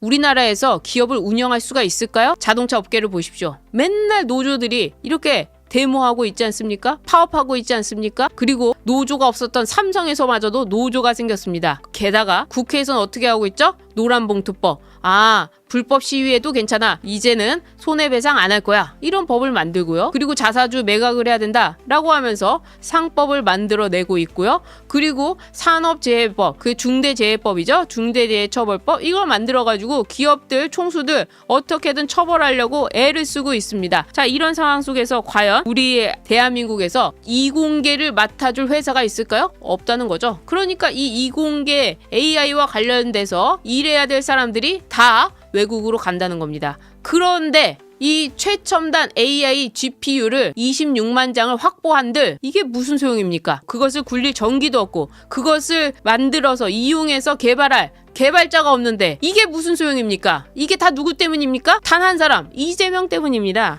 우리나라에서 기업을 운영할 수가 있을까요? 자동차 업계를 보십시오. 맨날 노조들이 이렇게 데모하고 있지 않습니까? 파업하고 있지 않습니까? 그리고 노조가 없었던 삼성에서마저도 노조가 생겼습니다. 게다가 국회에서는 어떻게 하고 있죠? 노란봉투법. 아, 불법 시위해도 괜찮아. 이제는 손해배상 안 할 거야. 이런 법을 만들고요. 그리고 자사주 매각을 해야 된다 라고 하면서 상법을 만들어내고 있고요. 그리고 산업재해법, 그 중대재해법이죠. 중대재해처벌법 이걸 만들어가지고 기업들, 총수들 어떻게든 처벌하려고 애를 쓰고 있습니다. 자, 이런 상황 속에서 과연 우리 대한민국에서 이공계를 맡아줄 회사가 있을까요? 없다는 거죠. 그러니까 이 이공계 AI와 관련돼서 일해야 될 사람들이 다 외국으로 간다는 겁니다. 그런데 이 최첨단 AI GPU를 26만 장을 확보한들 이게 무슨 소용입니까? 그것을 굴릴 전기도 없고 그것을 만들어서 이용해서 개발할 개발자가 없는데 이게 무슨 소용입니까? 이게 다 누구 때문입니까? 단 한 사람 이재명 때문입니다.